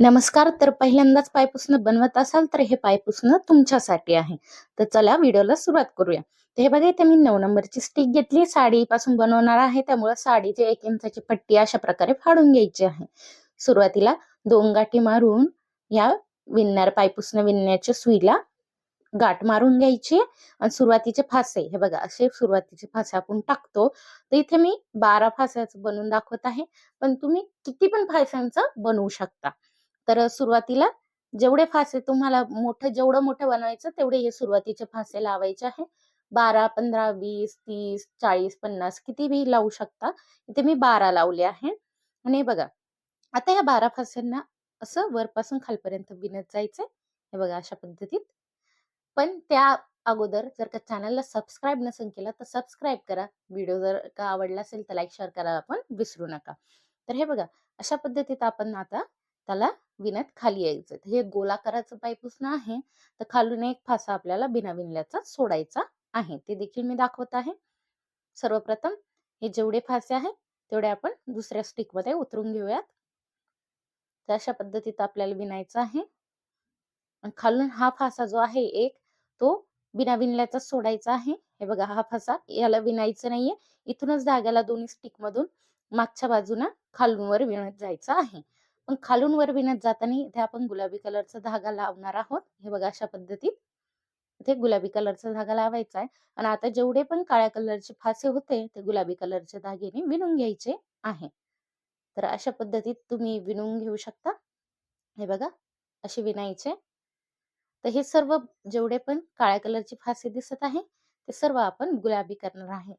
नमस्कार तर पहिल्यांदाच पायपुसणं बनवत असाल तर हे पायपुसणं तुमच्यासाठी आहे. तर चला व्हिडिओला सुरुवात करूया. तर हे बघा इथे मी नऊ नंबरची स्टिक घेतली. साडीपासून बनवणार आहे. त्यामुळे साडीची एक इंचाची पट्टी अशा प्रकारे फाडून घ्यायची आहे. सुरुवातीला दोन गाठी मारून या विणणार पायपुसणं विणण्याच्या सुईला गाठ मारून घ्यायची. आणि सुरुवातीचे फासे हे बघा असे सुरुवातीचे फासे आपण टाकतो. तर इथे मी बारा फास्याचं बनवून दाखवत आहे. पण तुम्ही किती पण फास्यांचं बनवू शकता. तर सुरुवातीला जेवढे फासे तुम्हाला मोठं जेवढं मोठं बनवायचं तेवढे हे सुरुवातीचे फासे लावायचे आहे. बारा पंधरा वीस तीस चाळीस पन्नास किती बी लावू शकता. इथे मी बारा लावले आहे. आणि हे बघा आता ह्या बारा फास्यांना असं वरपासून खालपर्यंत बिनत जायचंय. हे बघा अशा पद्धतीत. पण त्या अगोदर जर का चॅनलला सबस्क्राईब नसेल केलं तर सबस्क्राईब करा. व्हिडिओ जर का आवडला असेल तर लाईक शेअर करायला आपण विसरू नका. तर हे बघा अशा पद्धतीत आपण आता त्याला विणत खाली यायचं. हे गोलाकाराचं पायपुसणं आहे. तर खालून एक फासा आपल्याला बिना विणल्याचा सोडायचा आहे. ते देखील मी दाखवत आहे. सर्वप्रथम हे जेवढे फासे आहेत तेवढे आपण दुसऱ्या स्टिकमध्ये उतरून घेऊयात. तर अशा पद्धतीत आपल्याला विणायचं आहे. खालून हा फासा जो आहे एक तो बिना विणल्याचा सोडायचा आहे. हे बघा हा फासा याला विणायचं नाहीये. इथूनच धाग्याला दोन्ही स्टिक मधून मागच्या बाजूनं खालून वर विणत जायचं आहे. पण खालून वर विणत जाताना इथे आपण गुलाबी कलरचा धागा लावणार आहोत. हे बघा अशा पद्धतीत. इथे गुलाबी कलरचा धागा लावायचा आहे. आणि आता जेवढे पण काळ्या कलरचे फासे होते ते गुलाबी कलरचे धागेने विणून घ्यायचे आहे. तर अशा पद्धतीत तुम्ही विणून घेऊ शकता. हे बघा असे विणायचे. तर हे सर्व जेवढे पण काळ्या कलरची फासे दिसत आहे ते सर्व आपण गुलाबी करणार आहे.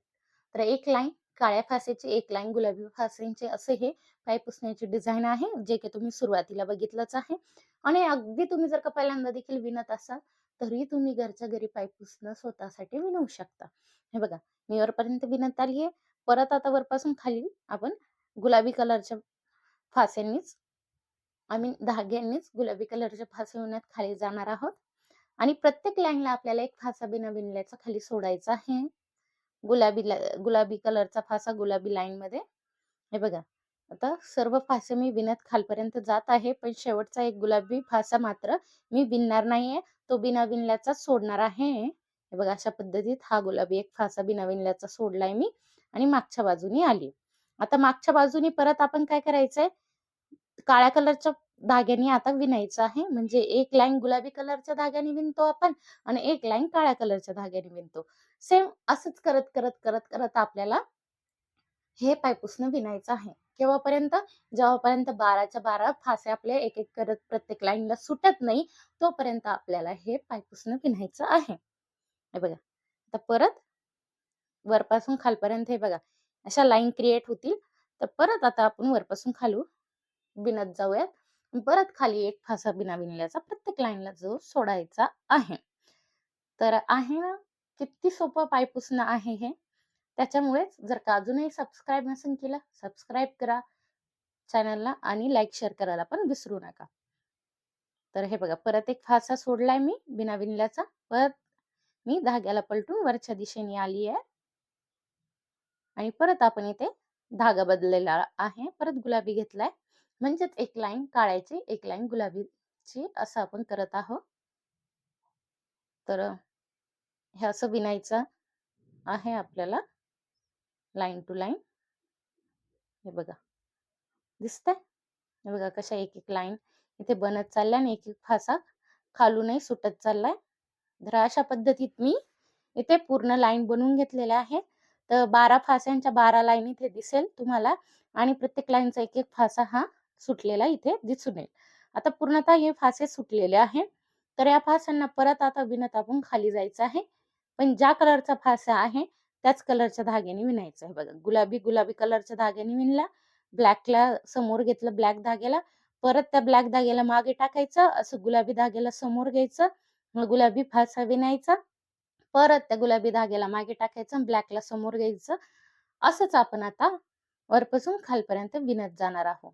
तर एक लाईन काळ्या फासेची एक लाईन गुलाबी फासेंचे असे हे पाय पुसण्याची डिझाईन आहे जे की तुम्ही सुरुवातीला बघितलंच आहे. आणि अगदी तुम्ही जर का पहिल्यांदा देखील विणत असाल तरी तुम्ही घरच्या घरी पाय पुसणं स्वतःसाठी विणवू शकता. हे बघा मी वरपर्यंत विणत आली आहे परत आता वरपासून खाली आपण गुलाबी कलरच्या फासेंनीच मीन धाग्यांनीच गुलाबी कलरच्या फासे विणत खाली जाणार आहोत. आणि प्रत्येक लाईनला आपल्याला एक फासा बिना विणल्याचा खाली सोडायचा आहे. गुलाबी गुलाबी कलरचा फासा गुलाबी लाईन मध्ये. हे बघा आता सर्व फासे मी विणत खालपर्यंत जात आहे पण शेवटचा एक गुलाबी फासा मात्र मी विणणार नाहीये. तो बिना विणल्याचा सोडणार आहे. हे बघा अशा पद्धतीत हा गुलाबी एक फासा बिना विणल्याचा सोडलाय मी आणि मागच्या बाजूनी आली. आता मागच्या बाजूनी परत आपण काय करायचंय? काळ्या कलरच्या धाग्याने आता विणायचं आहे. म्हणजे एक लाईन गुलाबी कलरच्या धाग्याने विणतो आपण आणि एक लाईन काळ्या कलरच्या धाग्याने विणतो. सेम असंच करत करत करत करत आपल्याला हे पायपुसणं विणायचं आहे. केव्हापर्यंत? जेव्हापर्यंत बाराच्या बारा फासे आपले एक एक करत प्रत्येक लाईनला सुटत नाही तोपर्यंत आपल्याला हे पायपुसणं विणायचं आहे. हे बघा. आता परत वरपासून खालपर्यंत हे बघा. अशा लाईन क्रिएट होतील. तर परत आता आपण वरपासून खालू बिनत जाऊयात. परत खाली एक फासा बिना विणल्याचा प्रत्येक लाईनला जो सोडायचा आहे. तर आहे ना? किती सोपं पायपुसणं आहे हे. त्याच्यामुळेच जर का अजूनही सबस्क्राईब नसेल केलं सबस्क्राईब करा चॅनलला आणि लाईक शेअर करायला पण विसरू नका. तर हे बघा परत एक फासा सोडलाय मी बिना विणल्याचा परत मी धाग्याला पलटून वरच्या दिशेने आली आहे. आणि परत आपण इथे धागा बदललेला आहे. परत गुलाबी घेतलाय. म्हणजेच एक लाईन काळ्याची एक लाईन गुलाबीची असं आपण करत आहोत. तर हे असं विणायचं आहे आपल्याला लाईन टू लाईन. हे बघा. दिसतंय? हे बघा कशा एक एक लाईन इथे बनत चालल्या आणि एक एक फासा खालूनही सुटत चाललाय. तर अशा पद्धतीत मी इथे पूर्ण लाईन बनवून घेतलेल्या आहे. तर बारा फास्यांच्या बारा लाईन इथे दिसेल तुम्हाला आणि प्रत्येक लाईनचा एक एक फासा हा सुटलेला इथे दिसून येईल. आता पूर्णतः हे फासे सुटलेले आहे तर या फासांना परत आता विणत आपण खाली जायचं आहे. पण ज्या कलरचा फासा आहे त्याच कलरच्या धाग्याने विणायचं आहे बघा. गुलाबी गुलाबी कलरच्या धाग्याने विणला ब्लॅकला समोर घेतलं ब्लॅक धाग्याला परत त्या ब्लॅक धाग्याला मागे टाकायचं असं गुलाबी धाग्याला समोर घ्यायचं मग गुलाबी फासा विणायचा परत त्या गुलाबी धाग्याला मागे टाकायचं ब्लॅकला समोर घ्यायचं. असंच आपण आता वरपासून खालपर्यंत विणत जाणार आहोत.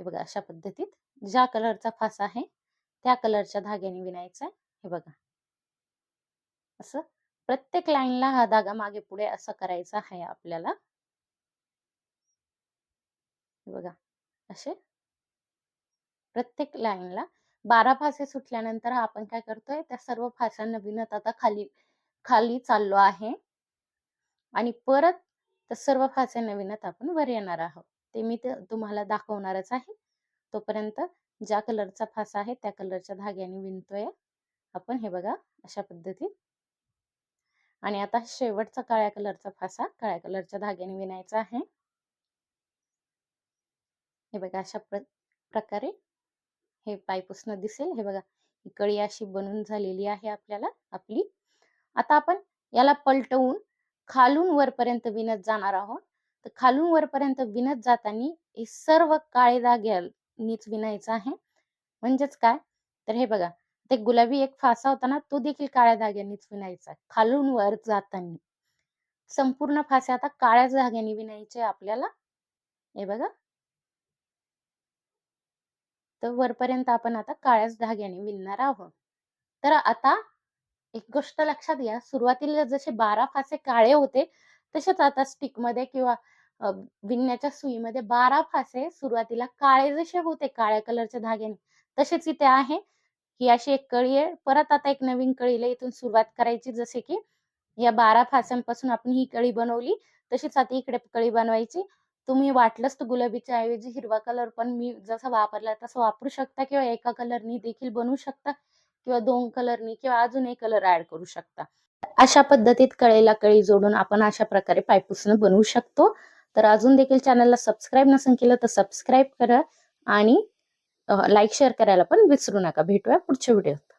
हे बघा अशा पद्धतीत ज्या कलरचा फासा आहे त्या कलरच्या धाग्याने विणायचा हे बघा. असं प्रत्येक लाईनला हा धागा मागे पुढे असं करायचा आहे आपल्याला. बघा असे. प्रत्येक लाईनला बारा फासे सुटल्यानंतर आपण काय करतोय त्या सर्व फासांना विणत आता खाली खाली चाललो आहे. आणि परत त्या सर्व फास्यांना विणत आपण वर येणार आहोत. ते मी ते तुम्हाला दाखवणारच आहे. तोपर्यंत ज्या कलरचा फासा आहे त्या कलरच्या धाग्याने विणतोय आपण. हे बघा अशा पद्धतीत आणि आता शेवटचा काळ्या कलरचा फासा. काळ्या कलरच्या धाग्याने विणायचा आहे. हे बघा अशा प्र प्रकारे हे पायपुसणं दिसेल. हे बघा ही कळी अशी बनून झालेली आहे आपल्याला आपली. आता आपण याला पलटवून खालून वरपर्यंत विणत जाणार आहोत. तर खालून वरपर्यंत विणत जाताना हे सर्व काळे धाग्यानीच विणायचं आहे. म्हणजेच काय? तर हे बघा ते गुलाबी एक फासा होता ना तो देखील काळ्या धाग्यांनीच विणायचा खालून वर जाताना. संपूर्ण फासे आता काळ्या धाग्याने विणायचे आपल्याला. हे बघा. तर वरपर्यंत आपण आता काळ्याच धाग्याने विणणार आहोत. तर आता एक गोष्ट लक्षात घ्या सुरुवातीला जसे बारा फासे काळे होते तसेच आता स्टिकमध्ये किंवा विणण्याच्या सुईमध्ये बारा फासे सुरुवातीला काळे जसे होते काळ्या कलरच्या धाग्याने तसेच इथे आहे ही अशी एक कळी आहे. परत आता एक नवीन कळीला इथून सुरुवात करायची जसे की या बारा फास्यांपासून आपण ही कळी बनवली तशीच आता इकडे कळी बनवायची. तुम्ही वाटलंच तर गुलाबीच्या ऐवजी हिरवा कलर पण मी जसा वापरला तसं वापरू शकता किंवा एका कलरनी देखील बनवू शकता किंवा दोन कलरनी किंवा अजून एक कलर ऍड करू शकता. अशा पद्धतीत कळेला कळी जोडून आपण अशा प्रकारे पायपुसणं बनवू शकतो. तर अजून देखील चॅनलला सबस्क्राईब नसेल केलं तर सबस्क्राईब करा आणि लाईक शेअर करायला पण विसरू नका. भेटूया पुढच्या व्हिडिओत